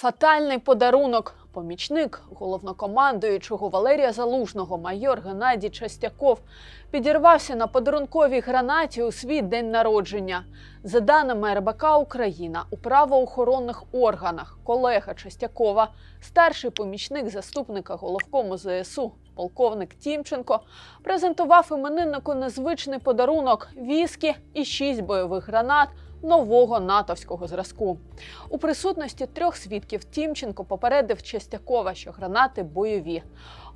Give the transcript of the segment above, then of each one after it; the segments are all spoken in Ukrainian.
Фатальний подарунок. Помічник головнокомандуючого Валерія Залужного, майор Геннадій Частяков, підірвався на подарунковій гранаті у свій день народження. За даними РБК Україна, у правоохоронних органах колега Частякова, старший помічник заступника головкому ЗСУ, полковник Тімченко, презентував імениннику незвичний подарунок віскі і шість бойових гранат нового натовського зразку. У присутності трьох свідків Тімченко попередив Частякова, що гранати бойові.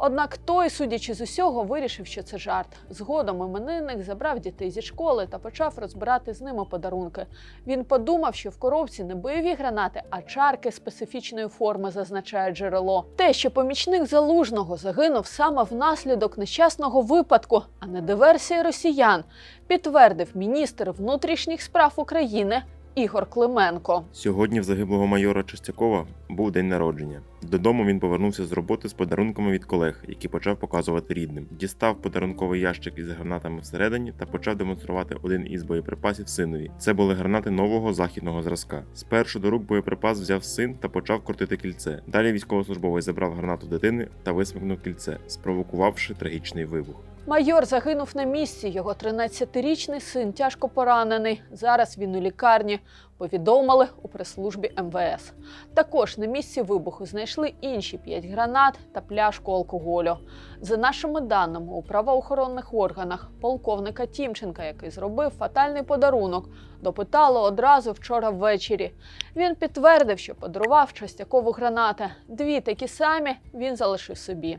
Однак той, судячи з усього, вирішив, що це жарт. Згодом іменинник забрав дітей зі школи та почав розбирати з ними подарунки. Він подумав, що в коробці не бойові гранати, а чарки специфічної форми, зазначає джерело. Те, що помічник залужного загинув саме внаслідок нещасного випадку, а не диверсії росіян, підтвердив міністр внутрішніх справ України Ігор Клименко. Сьогодні в загиблого майора Чистякова був день народження. Додому він повернувся з роботи з подарунками від колег, які почав показувати рідним. Дістав подарунковий ящик із гранатами всередині та почав демонструвати один із боєприпасів синові. Це були гранати нового західного зразка. Спершу до рук боєприпас взяв син та почав крутити кільце. Далі військовослужбовець забрав гранату дитини та висмикнув кільце, спровокувавши трагічний вибух. Майор загинув на місці. Його 13-річний син тяжко поранений. Зараз він у лікарні. Повідомили у прес-службі МВС. Також на місці вибуху знайшли інші п'ять гранат та пляшку алкоголю. За нашими даними, у правоохоронних органах полковника Тімченка, який зробив фатальний подарунок, допитали одразу вчора ввечері. Він підтвердив, що подарував Частякову гранати. Дві такі самі він залишив собі.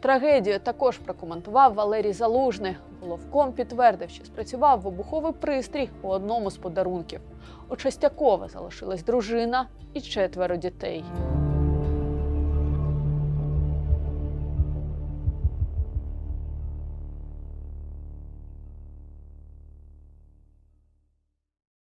Трагедію також прокоментував Валерій Залужний. Головком підтвердив, що спрацював вибуховий пристрій у одному з подарунків. У Частякова залишилась дружина і четверо дітей.